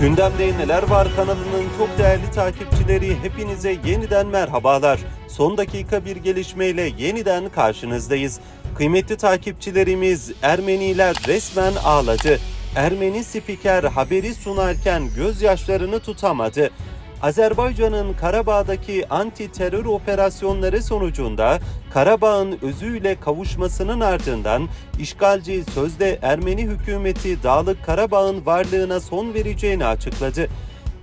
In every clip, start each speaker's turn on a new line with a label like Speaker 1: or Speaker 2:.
Speaker 1: Gündemde Neler Var kanalının çok değerli takipçileri hepinize yeniden merhabalar. Son dakika bir gelişmeyle yeniden karşınızdayız. Kıymetli takipçilerimiz Ermeniler resmen ağladı. Ermeni spiker haberi sunarken gözyaşlarını tutamadı. Azerbaycan'ın Karabağ'daki anti terör operasyonları sonucunda Karabağ'ın özüyle kavuşmasının ardından işgalci sözde Ermeni hükümeti Dağlık Karabağ'ın varlığına son vereceğini açıkladı.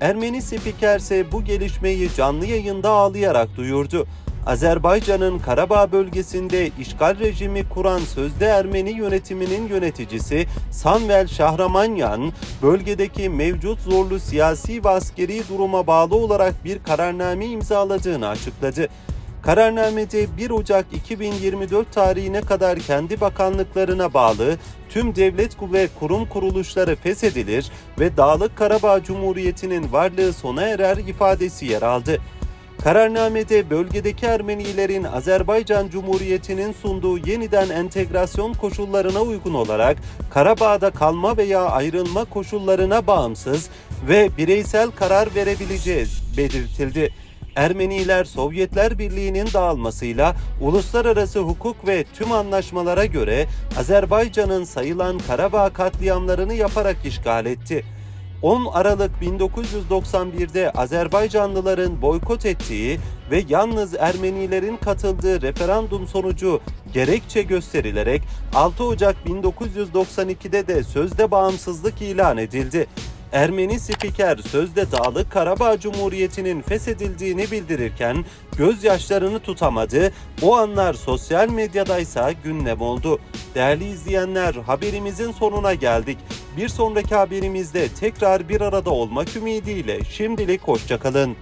Speaker 1: Ermeni spiker bu gelişmeyi canlı yayında ağlayarak duyurdu. Azerbaycan'ın Karabağ bölgesinde işgal rejimi kuran sözde Ermeni yönetiminin yöneticisi Samvel Şahramanyan, bölgedeki mevcut zorlu siyasi ve askeri duruma bağlı olarak bir kararname imzaladığını açıkladı. Kararnamede 1 Ocak 2024 tarihine kadar kendi bakanlıklarına bağlı tüm devlet ve kurum kuruluşları feshedilir ve Dağlık Karabağ Cumhuriyeti'nin varlığı sona erer ifadesi yer aldı. Kararnamede bölgedeki Ermenilerin Azerbaycan Cumhuriyeti'nin sunduğu yeniden entegrasyon koşullarına uygun olarak Karabağ'da kalma veya ayrılma koşullarına bağımsız ve bireysel karar verebileceği belirtildi. Ermeniler Sovyetler Birliği'nin dağılmasıyla uluslararası hukuk ve tüm anlaşmalara göre Azerbaycan'ın sayılan Karabağ katliamlarını yaparak işgal etti. 10 Aralık 1991'de Azerbaycanlıların boykot ettiği ve yalnız Ermenilerin katıldığı referandum sonucu gerekçe gösterilerek 6 Ocak 1992'de de sözde bağımsızlık ilan edildi. Ermeni spiker sözde Dağlık Karabağ Cumhuriyeti'nin feshedildiğini bildirirken gözyaşlarını tutamadı. O anlar sosyal medyadaysa gündem oldu. Değerli izleyenler haberimizin sonuna geldik. Bir sonraki haberimizde tekrar bir arada olmak ümidiyle şimdilik hoşçakalın.